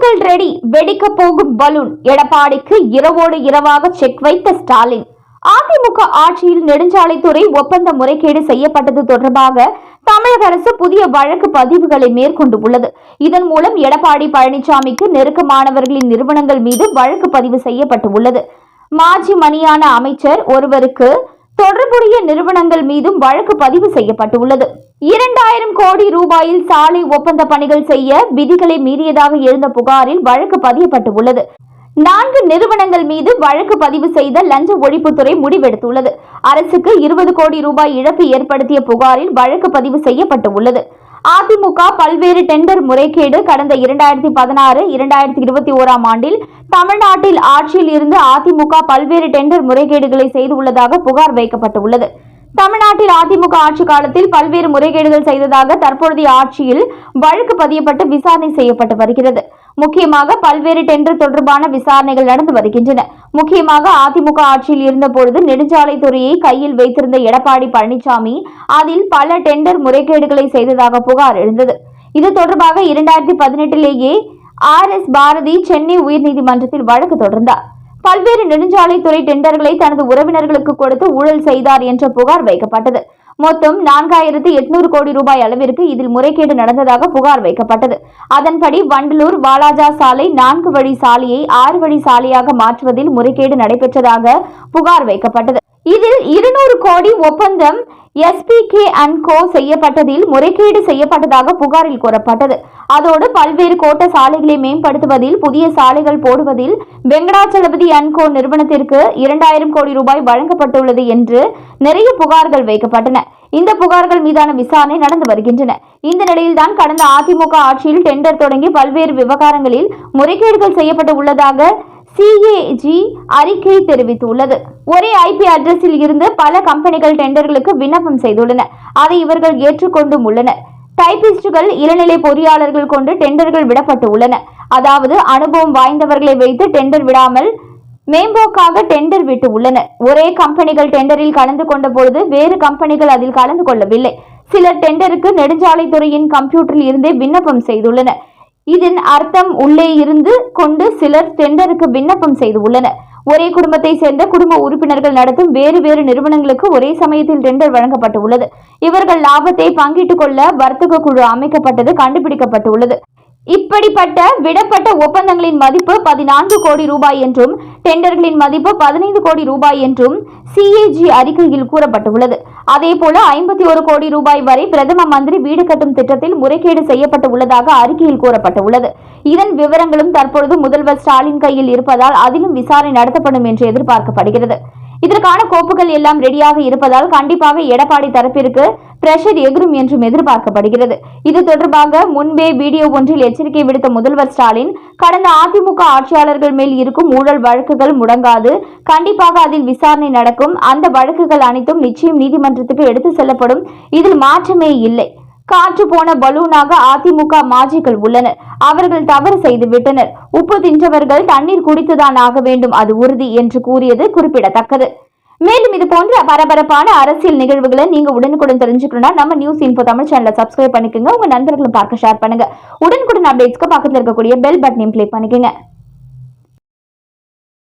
Pongal ready வெடிக்க போகும் balloon. எடப்பாடிக்கு இரவோடு இரவாக செக் வைத்த ஸ்டாலின். அதிமுக ஆட்சியில் நெடுஞ்சாலைத்துறை ஒப்பந்த முறைகேடு செய்யப்பட்டது தொடர்பாக தமிழக அரசு புதிய வழக்கு பதிவுகளை மேற்கொண்டு உள்ளது. இதன் மூலம் எடப்பாடி பழனிசாமிக்கு நெருக்கமானவர்களின் நிறுவனங்கள் மீது வழக்கு பதிவு செய்யப்பட்டு உள்ளது. மாஜி மணியான அமைச்சர் ஒருவருக்கு தொடர்புடைய நிறுவனங்கள் மீதும் வழக்கு பதிவு செய்யப்பட்டுள்ளது இரண்டாயிரம் கோடி ரூபாயில் சாலை ஒப்பந்த பணிகள் செய்ய விதிகளை மீறியதாக எழுந்த புகாரில் வழக்கு பதியப்பட்டு உள்ளது நான்கு நிறுவனங்கள் மீது வழக்கு பதிவு செய்த லஞ்ச ஒழிப்புத்துறை முடிவெடுத்துள்ளது. அரசுக்கு இருபது கோடி ரூபாய் இழப்பு ஏற்படுத்திய புகாரில் வழக்கு பதிவு செய்யப்பட்டு உள்ளது அதிமுக பல்வேறு டெண்டர் முறைகேடு கடந்த இரண்டாயிரத்தி பதினாறு இரண்டாயிரத்தி இருபத்தி ஓராம் ஆண்டில் தமிழ்நாட்டில் ஆட்சியில் இருந்து அதிமுக பல்வேறு டெண்டர் முறைகேடுகளை செய்துள்ளதாக புகார் வைக்கப்பட்டுள்ளது. தமிழ்நாட்டில் அதிமுக ஆட்சி காலத்தில் பல்வேறு முறைகேடுகள் செய்ததாக தற்பொழுதைய ஆட்சியில் வழக்கு பதியப்பட்டு விசாரணை செய்யப்பட்டு வருகிறது. முக்கியமாக பல்வேறு டெண்டர் தொடர்பான விசாரணைகள் நடந்து வருகின்றன. முக்கியமாக அதிமுக ஆட்சியில் இருந்தபொழுது நெடுஞ்சாலைத்துறையை கையில் வைத்திருந்த எடப்பாடி பழனிசாமி அதில் பல டெண்டர் முறைகேடுகளை செய்ததாக புகார் எழுந்தது. இது தொடர்பாக இரண்டாயிரத்தி பதினெட்டிலேயே ஆர் எஸ் பாரதி சென்னை உயர்நீதிமன்றத்தில் வழக்கு தொடர்ந்தார். பல்வேறு நெடுஞ்சாலைத்துறை டெண்டர்களை தனது உறவினர்களுக்கு கொடுத்து ஊழல் செய்தார் என்ற புகார் வைக்கப்பட்டது. மொத்தம் நான்காயிரத்து எட்நூறு கோடி ரூபாய் அளவிற்கு இதில் முறைகேடு நடந்ததாக புகார் வைக்கப்பட்டது. அதன்படி வண்டலூர் வாலாஜா சாலை நான்கு வழி சாலையை ஆறு வழி சாலையாக மாற்றுவதில் முறைகேடு நடைபெற்றதாக புகார் வைக்கப்பட்டது. இதில் இருநூறு கோடி ஒப்பந்தம் எஸ்பிகே அண்ட் கோ செய்யப்பட்டதில் முறைகேடு செய்யப்பட்டதாக புகாரில் கூறப்பட்டது. அதோடு பல்வேறு கோட்ட சாலைகளை மேம்படுத்துவதில் புதிய சாலைகள் போடுவதில் வெங்கடாச்சலபதி அண்ட் கோ நிறுவனத்திற்கு இரண்டாயிரம் கோடி ரூபாய் வழங்கப்பட்டுள்ளது என்று நிறைய புகார்கள் வைக்கப்பட்டன. இந்த புகார்கள் மீதான விசாரணை நடந்து வருகின்றன. இந்த நிலையில்தான் கடந்த அதிமுக ஆட்சியில் டெண்டர் தொடங்கி பல்வேறு விவகாரங்களில் முறைகேடுகள் செய்யப்பட்டு உள்ளதாக சிஏஜி அறிக்கை தெரிவித்துள்ளது. ஒரே ஐபி அட்ரஸில் இருந்து பல கம்பெனிகள் டெண்டர்களுக்கு விண்ணப்பம் செய்துள்ளன. அதை இவர்கள் ஏற்றுக்கொண்டும் உள்ளனர். டைபிஸ்டுகள் இளநிலை பொறியாளர்கள் கொண்டு டெண்டர்கள் விடப்பட்டு உள்ளன அதாவது அனுபவம் வாய்ந்தவர்களை வைத்து டெண்டர் விடாமல் மேம்போக்காக டெண்டர் விட்டு உள்ளனர். ஒரே கம்பெனிகள் டெண்டரில் கலந்து கொண்ட பொழுது வேறு கம்பெனிகள் அதில் கலந்து கொள்ளவில்லை. சிலர் டெண்டருக்கு நெடுஞ்சாலைத்துறையின் கம்ப்யூட்டரில் இருந்தே விண்ணப்பம் செய்துள்ளனர். இதன் அர்த்தம் உள்ளே இருந்து கொண்டு சிலர் டெண்டருக்கு விண்ணப்பம் செய்து உள்ளனர். ஒரே குடும்பத்தை சேர்ந்த குடும்ப உறுப்பினர்கள் நடத்தும் வேறு வேறு நிறுவனங்களுக்கு ஒரே சமயத்தில் டெண்டர் வழங்கப்பட்டு உள்ளது இவர்கள் லாபத்தை பங்கிட்டுக் கொள்ள வர்த்தக குழு அமைக்கப்பட்டது கண்டுபிடிக்கப்பட்டு உள்ளது இப்படிப்பட்ட விடப்பட்ட ஒப்பந்தங்களின் மதிப்பு பதினான்கு கோடி ரூபாய் என்றும் டெண்டர்களின் மதிப்பு பதினைந்து கோடி ரூபாய் என்றும் சிஏஜி அறிக்கையில் கூறப்பட்டுள்ளது. அதே போல ஐம்பத்தி ஒரு கோடி ரூபாய் வரை பிரதம மந்திரி வீடு கட்டும் திட்டத்தில் முறைகேடு செய்யப்பட்டு உள்ளதாக அறிக்கையில் கூறப்பட்டுள்ளது. இதன் விவரங்களும் தற்பொழுது முதல்வர் ஸ்டாலின் கையில் இருப்பதால் அதிலும் விசாரணை நடத்தப்படும் என்று எதிர்பார்க்கப்படுகிறது. இதற்கான கோப்புகள் எல்லாம் ரெடியாக இருப்பதால் கண்டிப்பாக எடப்பாடி தரப்பிற்கு பிரஷர் எகிரும் என்றும் எதிர்பார்க்கப்படுகிறது. இது தொடர்பாக முன்பே வீடியோ ஒன்றில் எச்சரிக்கை விடுத்த முதல்வர் ஸ்டாலின் கடந்த அதிமுக ஆட்சியாளர்கள் மேல் இருக்கும் ஊழல் வழக்குகள் முடங்காது. கண்டிப்பாக அதில் விசாரணை நடக்கும். அந்த வழக்குகள் அனைத்தும் நிச்சயம் நீதிமன்றத்துக்கு எடுத்து செல்லப்படும். இதில் மாற்றமே இல்லை. காற்று போன பலூனாக அதிமுக மாஜிகள் உள்ளனர். அவர்கள் தவறு செய்து விட்டனர். உப்பு தின்றவர்கள் தண்ணீர் குடித்துதான் ஆக வேண்டும் அது உறுதி என்று கூறியது குறிப்பிடத்தக்கது. மேலும் இது போன்ற பரபரப்பான அரசியல் நிகழ்வுகளை நீங்க உடனுக்குடன் தெரிஞ்சுக்கணும்னா நம்ம நியூஸ் இன்போ தமிழ் சேனலை சப்ஸ்கிரைப் பண்ணிக்கோங்க. உங்க நண்பர்களும் பார்க்க ஷேர் பண்ணுங்க. உடனுக்குடன் அப்டேட்ஸ்க்கு பக்கத்தில் இருக்கக்கூடிய பெல் பட்டனையும் கிளிக் பண்ணிக்கோங்க.